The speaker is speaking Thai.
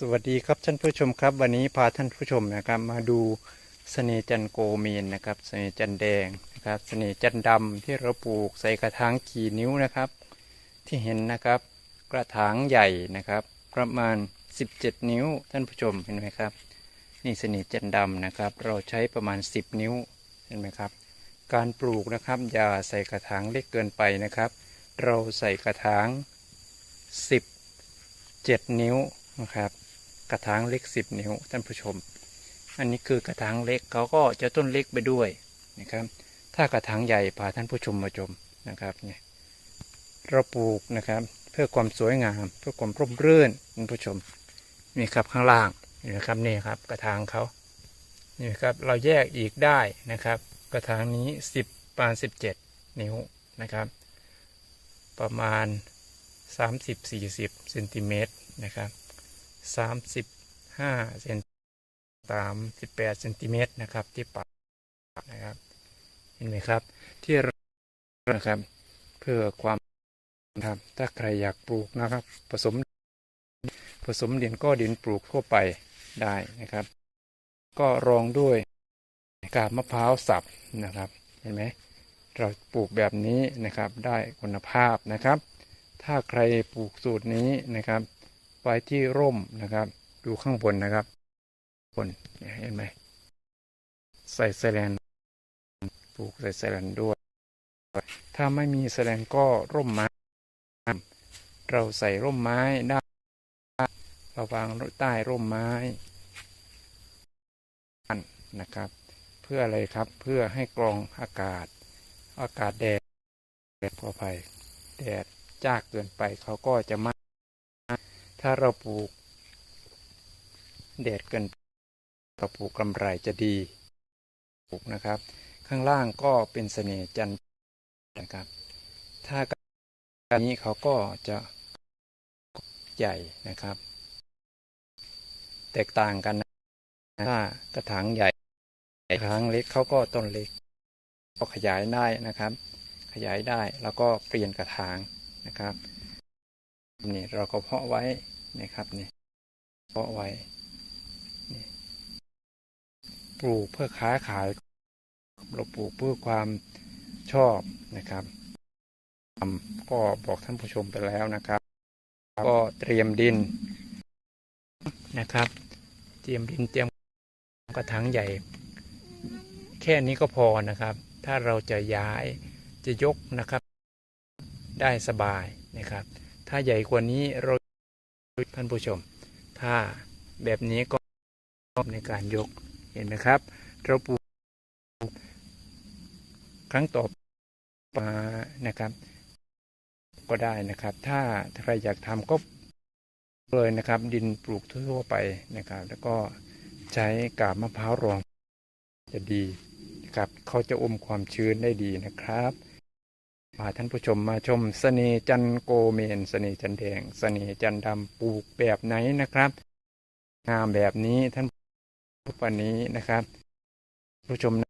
สวัสดีครับท่านผู้ชมครับ วันนี้พาท่านผู้ชมนะครับ มาดูเสนจันโกเมนนะครับเสนจันแดงนะครับเสนจันทร์ดำที่เราปลูกใส่กระถางกี่นิ้วนะครับ ที่เห็นนะครับ กระถางใหญ่นะครับ ประมาณ 17 นิ้วท่านผู้ชมเห็นไหมครับ นี่เสนจันทร์ดำนะครับ เราใช้ประมาณ 10 นิ้วเห็นไหมครับ การปลูกนะครับอย่าใส่กระถางเล็กเกินไปนะครับ เราใส่กระถาง17นิ้วนะครับ ระถางเล็ก 10 นิ้วท่านผู้ชม อันนี้คือกระถางเล็กเขาก็จะต้นเล็กไปด้วยนะครับ ถ้ากระถางใหญ่พาท่านผู้ชมมาชมนะครับเนี่ยเราปลูกนะครับ เพื่อความสวยงาม เพื่อความร่มรื่นท่านผู้ชมนี่ครับข้างล่างนี่นะครับนี่ครับกระถางเขานี่ครับเราแยกอีกได้นะครับ กระถางนี้ 10ปาน17 นิ้วนะครับ ประมาณ 30-40เซนติเมตรนะครับสามสิบ ห้าเซนสามสิบแปดเซนติเมตรนะครับ ที่ปากนะครับ เห็นไหมครับ ที่รานะครับ เพื่อความครับถ้าใครอยากปลูกนะครับ ผสม ผสมดินก็ดินปลูกทั่วไปได้นะครับ ก็รองด้วยกาบมะพร้าวสับนะครับ เห็นไหมเราปลูกแบบนี้นะครับได้คุณภาพนะครับ ถ้าใครปลูกสูตรนี้นะครับ ไว้ที่ร่มนะครับ ดูข้างบนนะครับ บนเห็นไหมใส่แสแลนปลูกใส่แสแลนด้วย ถ้าไม่มีแสแลนก็ร่มไม้ เราใส่ร่มไม้ได้เราวางใต้ร่มไม้นะครับ เพื่ออะไรครับเพื่อให้กรองอากาศ อากาศแดดแดดพอไปแดดจ้าเกินไปเขาก็จะไหมถ้าเราปลูก แดดเกินเราปลูกกำไรจะดีปลูกนะครับ ข้างล่างก็เป็นเสน่ห์จันทร์นะครับ ถ้าการนี้เขาก็จะใหญ่นะครับ แตกต่างกันนะถ้ากระถางใหญ่กระถางเล็กเขาก็ต้นเล็กก็ขยายได้นะครับ ขยายได้แล้วก็เปลี่ยนกระถางนะครับนี่เราก็เพาะไว้นะครับนี่เพาะไว้ ปลูกเพื่อค้าขาย เราปลูกเพื่อความชอบนะครับก็บอกท่านผู้ชมไปแล้วนะครับ ก็เตรียมดินนะครับ เตรียมดินเตรียมกระถางใหญ่ แค่นี้ก็พอนะครับ ถ้าเราจะย้ายจะยกนะครับ ได้สบายนะครับ ถ้าใหญ่กว่านี้เราท่านผู้ชม ถ้าแบบนี้ก็ในการยก เห็นไหมครับ เราปลูกครั้งต่อมานะครับ ก็ได้นะครับ ถ้าใครอยากทำก็เลยนะครับ ดินปลูกทั่วไปนะครับ แล้วก็ใช้กาบมะพร้าวรอง จะดีนะครับเขาจะอมความชื้นได้ดีนะครับพาท่านผู้ชมมาชมเสน่จันโกเมนเสน่จันแดงเสน่จันดำปลูกแบบไหนนะครับงามแบบนี้ท่าน วันนี้นะครับ ผู้ชม